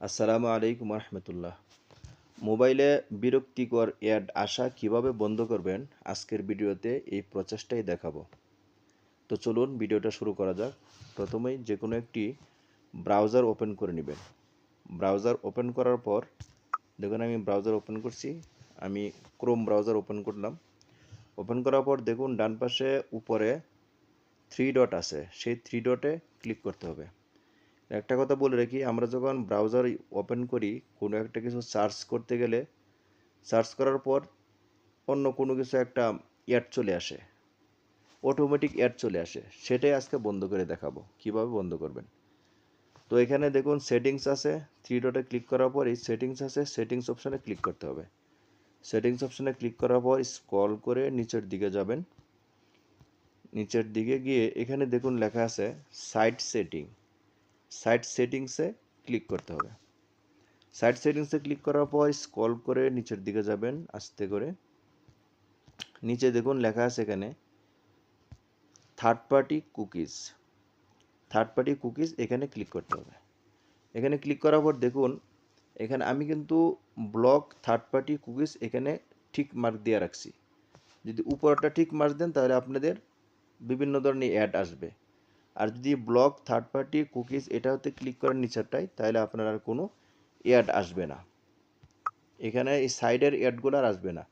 আসসালামু আলাইকুম রহমতুল্লাহ মোবাইলে বিরক্তিকর অ্যাড আসা কীভাবে বন্ধ করবেন? আজকের ভিডিওতে এই প্রচেষ্টাই দেখাবো। তো চলুন ভিডিওটা শুরু করা যাক। প্রথমেই যে কোনো একটি ব্রাউজার ওপেন করে নেবেন। ব্রাউজার ওপেন করার পর, দেখুন আমি ব্রাউজার ওপেন করছি। আমি ক্রোম ব্রাউজার ওপেন করলাম। ওপেন করার পর দেখুন ডান পাশে উপরে থ্রি ডট আছে। সেই থ্রি ডটে ক্লিক করতে হবে। একটা কথা বলে রাখি, আমরা যখন ব্রাউজার ওপেন করি, কোনো একটা কিছু সার্চ করতে গেলে সার্চ করার পর অন্য কোনো কিছু একটা অ্যাড চলে আসে। অটোমেটিক অ্যাড চলে আসে। সেটাই আজকে বন্ধ করে দেখাবো। কীভাবে বন্ধ করবেন? তো এখানে দেখুন সেটিংস আছে থ্রি ডটে ক্লিক করার পর এই সেটিংস আছে সেটিংস অপশানে ক্লিক করতে হবে। সেটিংস অপশানে ক্লিক করার পর স্ক্রল করে নিচের দিকে যাবেন। নিচের দিকে গিয়ে এখানে দেখুন লেখা আছে সাইট সেটিং সাইট সেটিংসে ক্লিক করতে হবে। সাইট সেটিংসে ক্লিক করার পর স্ক্রল করে নিচের দিকে যাবেন, আস্তে করে। নিচে দেখুন লেখা আছে এখানে third party cookies third party cookies এখানে ক্লিক করতে হবে। এখানে ক্লিক করার পর দেখুন, এখানে আমি কিন্তু ব্লক থার্ড পার্টি কুকিজ এখানে ঠিক মার্ক দিয়ে রাখছি। যদি উপরটা ঠিক মার্ক দেন তাহলে আপনাদের বিভিন্ন ধরনের অ্যাড আসবে। আর যদি ব্লক থার্ড পার্টি কুকিজ এটা হতে ক্লিক করেন নিচেরটাই তাহলে আপনার আর কোনো অ্যাড আসবে না। এখানে এই সাইডের অ্যাডগুলো আর আসবে না।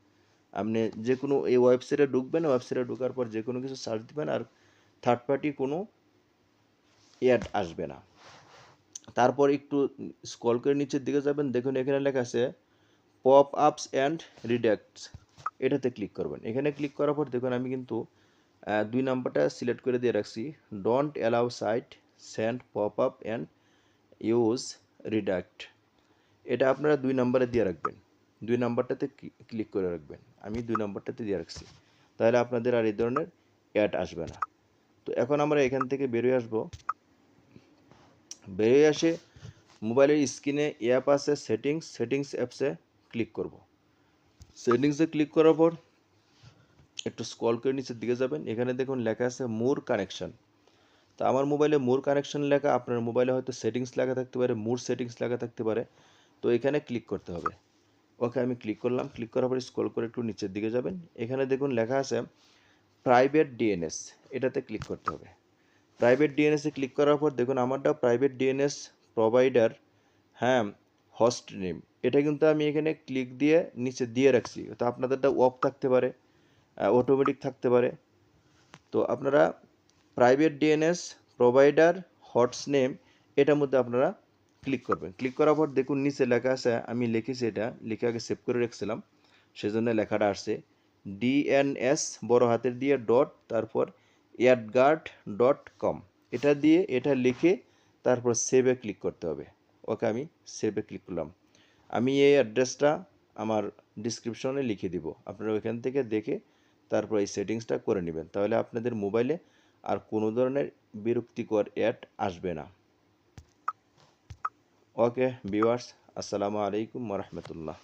আপনি যে কোনো এই ওয়েবসাইটে ঢুকবেন ওয়েবসাইটে ঢোকার পর যে কোনো কিছু সার্চ দিবেন আর থার্ড পার্টি কোনো অ্যাড আসবে না। তারপর একটু স্ক্রল করে নিচের দিকে যাবেন, দেখুন এখানে লেখা আছে পপ আপস অ্যান্ড রিডাক্টস এটাতে ক্লিক করবেন। এখানে ক্লিক করার পর দেখুন আমি কিন্তু দুই নাম্বারটা সিলেক্ট করে দিয়ে রাখছি। Don't allow site send pop up and use redirect এটা আপনারা দুই নাম্বারে দিয়ে রাখবেন। দুই নাম্বারটাতে ক্লিক করে রাখবেন। আমি দুই নাম্বারটাতে দিয়ে রাখছি। তাহলে আপনাদের আর এই ধরনের অ্যাড আসবে না। তো এখন আমরা এখান থেকে বেরিয়ে আসব। বেরিয়ে আসে মোবাইলের স্ক্রিনে অ্যাপ আছে সেটিংস সেটিংস অ্যাপসে ক্লিক করব। সেটিংসে ক্লিক করার পর একটু স্ক্রল করে নিচের দিকে যাবেন, এখানে দেখুন লেখা আছে মোর কানেকশন তো আমার মোবাইলে মোর কানেকশন লেখা, আপনার মোবাইলে হয়তো সেটিংস লেখা থাকতে পারে মোর সেটিংস লেখা থাকতে পারে। তো এখানে ক্লিক করতে হবে। ওকে আমি ক্লিক করলাম। ক্লিক করার পরে স্ক্রল করে একটু নিচের দিকে যাবেন। এখানে দেখুন লেখা আছে প্রাইভেট ডিএনএস এটাতে ক্লিক করতে হবে। প্রাইভেট ডিএনএসে ক্লিক করার পর দেখুন আমারটা প্রাইভেট ডিএনএস প্রোভাইডার হ্যাঁ হস্ট নেম এটা কিন্তু আমি এখানে ক্লিক দিয়ে নিচে দিয়ে রাখছি। তো আপনাদেরটা অফ থাকতে পারে। অটোমেটিক থাকতে পারে। তো আপনারা private DNS provider hosts name এটার মধ্যে আপনারা ক্লিক করবেন। ক্লিক করার পর দেখুন নিচে লেখা আছে, আমি লিখেছি এটা, লিখে আগে সেভ করে রেখেছিলাম, সেজন্য লেখাটা আসছে। ডিএনএস বড় হাতের দিয়ে ডট তারপর অ্যাডগার্ড ডট কম এটা দিয়ে এটা লিখে তারপর সেভে ক্লিক করতে হবে। ওকে, আমি সেভে ক্লিক করলাম। আমি এই অ্যাড্রেসটা আমার ডিসক্রিপশনে লিখে দিব। আপনারা ওইখান থেকে দেখে তারপর এই সেটিংসটা করে নেবেন। তাহলে আপনাদের মোবাইলে আর কোনো ধরনের বিরক্তিকর অ্যাড আসবে না। ওকে ভিউয়ার্স আসসালামু আলাইকুম রহমতুল্লাহ।